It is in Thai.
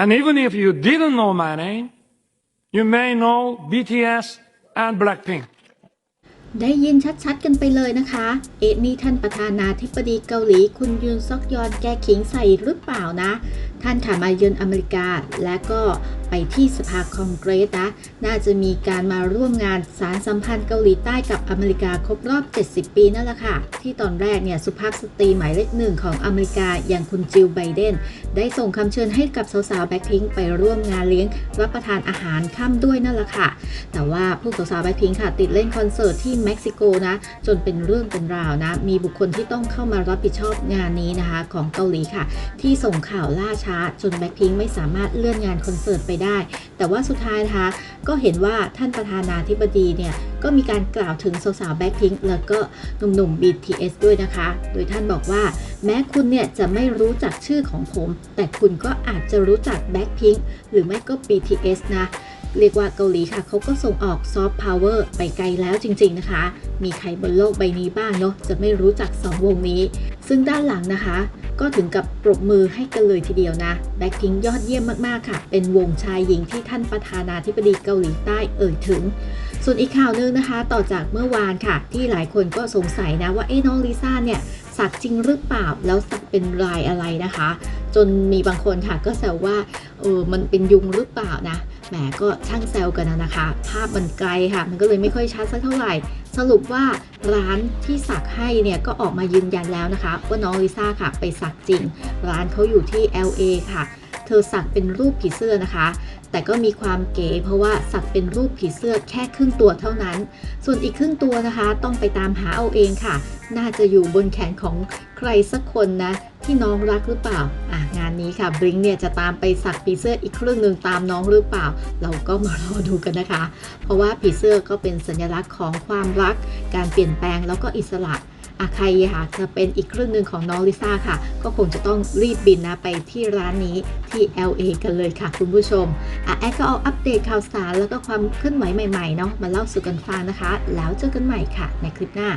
And even if you didn't know my name, you may know BTS and Blackpink. ได้ยินชัดๆกันไปเลยนะคะ เอ๊ะนี่ท่านประธานาธิบดีเกาหลีคุณยุนซอกยอนแกขิงใส่หรือเปล่านะ ท่านค่ะมาเยือนอเมริกา และก็ไปที่สภาคองเกรสนะน่าจะมีการมาร่วมงานสารสัมพันธ์เกาหลีใต้กับอเมริกาครบรอบ 70 ปีนั่นแหละค่ะ ที่ตอนแรกเนี่ยสุภาพสตรีหมายเลขหนึ่งของอเมริกาอย่างคุณจิลไบเดน ได้ส่งคำเชิญให้กับสาวๆแบ็คพิงไปร่วมงานเลี้ยง รับประทานอาหารค่ำด้วยนั่นแหละค่ะ แต่ว่าพวกสาวๆแบ็คพิงค่ะติดเล่นคอนเสิร์ตที่เม็กซิโกนะจนเป็นเรื่องเป็นราวนะมีบุคคลที่ต้องเข้ามารับผิดชอบงานนี้นะคะของเกาหลีค่ะ ที่ส่งข่าวล่าช้าจนแบ็คพิงไม่สามารถเลื่อนงานคอนเสิร์ตไปได้ แต่ว่าสุดท้ายนะคะก็เห็นว่าท่านประธานาธิบดีเนี่ยก็มีการกล่าวถึงสาวๆแบ็คพิงแล้วก็หนุ่มๆ BTS ด้วยนะคะ โดยท่านบอกว่า แม้คุณเนี่ยจะไม่รู้จักชื่อของผม แต่คุณก็อาจจะรู้จักแบ็คพิงหรือไม่ก็ BTS นะเรียกว่าเกาหลีค่ะเขาก็ส่งออกซอฟต์พาวเวอร์ไปไกลแล้วจริง ๆนะคะ มีใครบนโลกใบนี้บ้างเนาะจะไม่รู้จักสองวงนี้ ซึ่งด้านหลังนะคะ ก็ถึงกับปรบมือให้กันเลยทีเดียวนะแบ็คพิงยอดเยี่ยมมากๆค่ะ เป็นวงชายหญิงที่ท่านประธานาธิบดีเกาหลีใต้เอ่ยถึง ส่วนอีกข่าวหนึงนะคะ ต่อจากเมื่อวานค่ะ ที่หลายคนก็สงสัยนะว่าเอ๊ะน้องลิซ่าเนี่ยสักจริงหรือเปล่าแล้วสักเป็นลายอะไรนะคะ จนมีบางคนค่ะก็แซวว่าเออมันเป็นยุงหรือเปล่านะแหมก็ช่างแซวกันนะคะ ภาพมันไกลค่ะ มันก็เลยไม่ค่อยชัดสักเท่าไหร่ สรุปว่าร้านที่สักให้เนี่ยก็ออกมายืนยันแล้วนะคะ ว่าน้องลิซ่าค่ะไปสักจริง ร้านเขาอยู่ที่ LA ค่ะ เธอสักเป็นรูปผีเสื้อนะคะ แต่ก็มีความเก๋เพราะว่าสักเป็นรูปผีเสื้อแค่ครึ่งตัวเท่านั้น ส่วนอีกครึ่งตัวนะคะ ต้องไปตามหาเอาเองค่ะ น่าจะอยู่บนแขนของใครสักคนนะ ที่น้องรักหรือเปล่าอะงานนี้ค่ะบริงเนี่ยจะตามไปสักผีเสื้ออีกครึ่งหนึ่งตามน้องหรือเปล่า เราก็มารอดูกันนะคะ เพราะว่าผีเสื้อก็เป็นสัญลักษณ์ของความรัก การเปลี่ยนแปลงแล้วก็อิสระอะใครค่ะจะเป็นอีกครึ่งหนึ่งของน้องลิซ่าค่ะ ก็คงจะต้องรีบบินนะไปที่ร้านนี้ที่ LA กันเลยค่ะคุณผู้ชมอะแอดก็เอาอัปเดตข่าวสารแล้วก็ความเคลื่อนไหวใหม่ๆเนาะมาเล่าสู่กันฟังนะคะ แล้วเจอกันใหม่ค่ะ ในคลิปหน้า